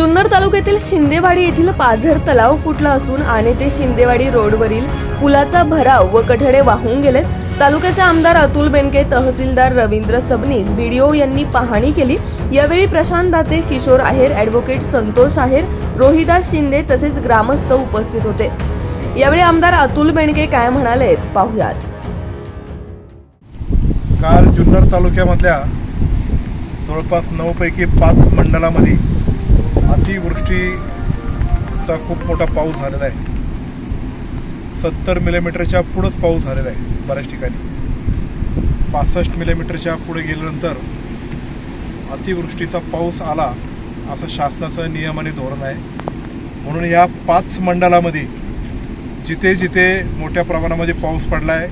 जुन्नर तालुक्यातील शिंदेवाडी येथील पाझर तलाव फुटला असून आणि ते शिंदेवाडी रोडवरील पुलाचा भराव व कठडे वाहून गेलेत. तालुक्याचे आमदार अतुल बेनके तहसीलदार रवींद्र सबनीस बीडीओ यांनी पाहणी केली. यावेळी प्रशांत दाते किशोर आहेर ॲडव्होकेट संतोष आहेर रोहिदास शिंदे तसेच ग्रामस्थ उपस्थित होते. यावेळी आमदार अतुल बेनके काय म्हणालेत पाहुयात. काल जुन्नर तालुक्यामधल्या जवळपास नऊपैकी पाच मंडळामध्ये अतिवृष्टीचा खूप मोठा पाऊस झालेला आहे. सत्तर मिलीमीटरच्या पुढंच पाऊस झालेला आहे बऱ्याच ठिकाणी. पासष्ट मिलीमीटरच्या पुढे गेल्यानंतर अतिवृष्टीचा पाऊस आला असं शासनाचं नियम आणि धोरण आहे. म्हणून या पाच मंडळामध्ये जिथे जिथे मोठ्या प्रमाणामध्ये पाऊस पडला आहे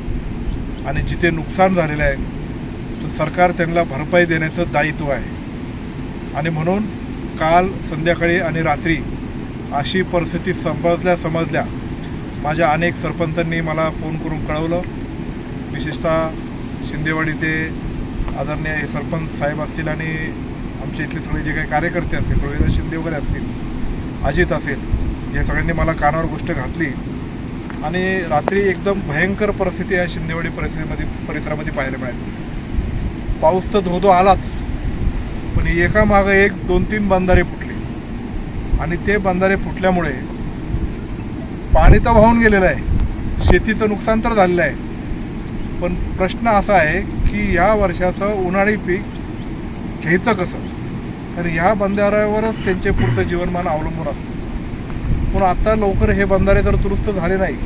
आणि जिथे नुकसान झालेलं आहे तर सरकार त्यांना भरपाई देण्याचं दायित्व आहे. आणि म्हणून काल संध्याकाळी आणि रात्री अशी परिस्थिती समजल्या समजल्या. माझ्या अनेक सरपंचांनी मला फोन करून कळवलं. विशेषतः शिंदेवाडीचे आदरणीय हे सरपंच साहेब असतील आणि आमचे इथले सगळे जे काही कार्यकर्ते असतील रोहिदास शिंदे वगैरे असतील अजित असेल या सगळ्यांनी मला कानावर गोष्ट घातली. आणि रात्री एकदम भयंकर परिस्थिती आहे शिंदेवाडी परिस्थितीमध्ये परिसरामध्ये पाहायला मिळाली. पाऊस तर धोधो आलाच. पण एका मागं एक दोन तीन बंधारे फुटले. आणि ते बंधारे फुटल्यामुळे पाणी तर वाहून गेलेलं आहे. शेतीचं नुकसान तर झालेलं आहे. पण प्रश्न असा आहे की या वर्षाचं उन्हाळी पीक घ्यायचं कसं? तर ह्या बंधाऱ्यावरच त्यांचे पुढचं जीवनमान अवलंबून असतं. पण आता लवकर हे बंधारे जर दुरुस्त झाले नाही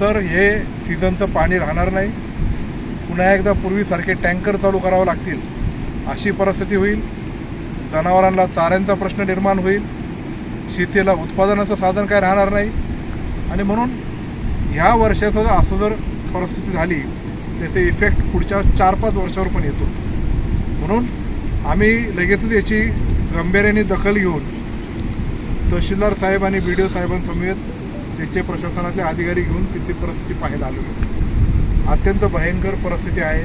तर हे सीझनचं पाणी राहणार नाही. पुन्हा एकदा पूर्वीसारखे टँकर चालू करावं लागतील. अशी परिस्थिती होईल. जनावरांना चाऱ्यांचा प्रश्न निर्माण होईल. शेतीला उत्पादनाचं साधन काय राहणार नाही. आणि म्हणून ह्या वर्षाचं जर असं जर परिस्थिती झाली त्याचे इफेक्ट पुढच्या चार पाच वर्षावर पण येतो. म्हणून आम्ही लगेचच याची गांभीर्याने दखल घेऊन तहसीलदार साहेब आणि बी डी ओ साहेबांसमवेत त्यांचे प्रशासनातले अधिकारी घेऊन तिथली परिस्थिती पाहायला आलो अत्यंत भयंकर परिस्थिती आहे.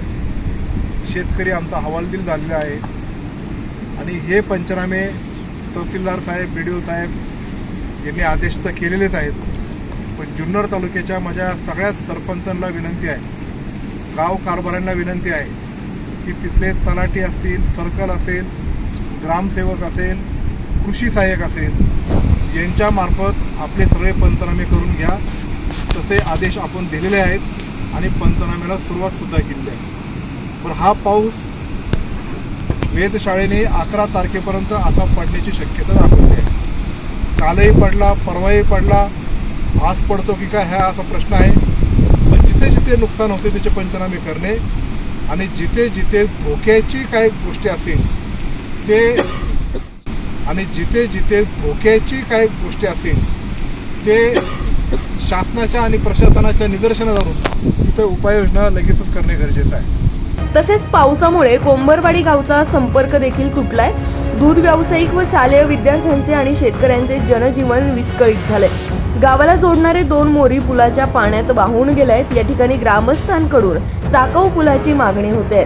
शेतकरी आमचा हवालदिल झालेला आहे. आणि हे पंचनामे तहसीलदार साहेब बी डी ओ साहेब यांनी आदेश तर केलेलेच आहेत. पण जुन्नर तालुक्याच्या माझ्या सगळ्याच सरपंचांना विनंती आहे. गाव कारभाऱ्यांना विनंती आहे की तिथले तलाठी असतील सर्कल असेल ग्रामसेवक असेल कृषी सहाय्यक असेल यांच्यामार्फत आपले सगळे पंचनामे करून घ्या. तसे आदेश आपण दिलेले आहेत आणि पंचनाम्याला सुरुवातसुद्धा केलेली आहे. पण हा पाऊस वेधशाळेने अकरा तारखेपर्यंत असा पडण्याची शक्यता दाखवली आहे कालही पडला परवाही पडला. आज पडतो की काय हा असा प्रश्न आहे. पण जिथे जिथे नुकसान होते त्याचे पंचनामे करणे आणि जिथे जिथे धोक्याची काही गोष्टी असतील ते आणि जिथे जिथे धोक्याची काही गोष्टी असतील ते शासनाच्या आणि प्रशासनाच्या निदर्शनात आणून तिथे उपाययोजना लगेचच करणे गरजेचं आहे. तसेच पावसामुळे कोंबरवाडी गावचा संपर्क देखील तुटलाय. दूध व्यावसायिक व शालेय विद्यार्थ्यांचे आणि शेतकऱ्यांचे जनजीवन विस्कळीत झाले गावाला जोडणारे दोन मोरी पुलाच्या पाण्यात वाहून गेले आहेत या ठिकाणी ग्रामस्थांकडून साकव पुलाची मागणी होते.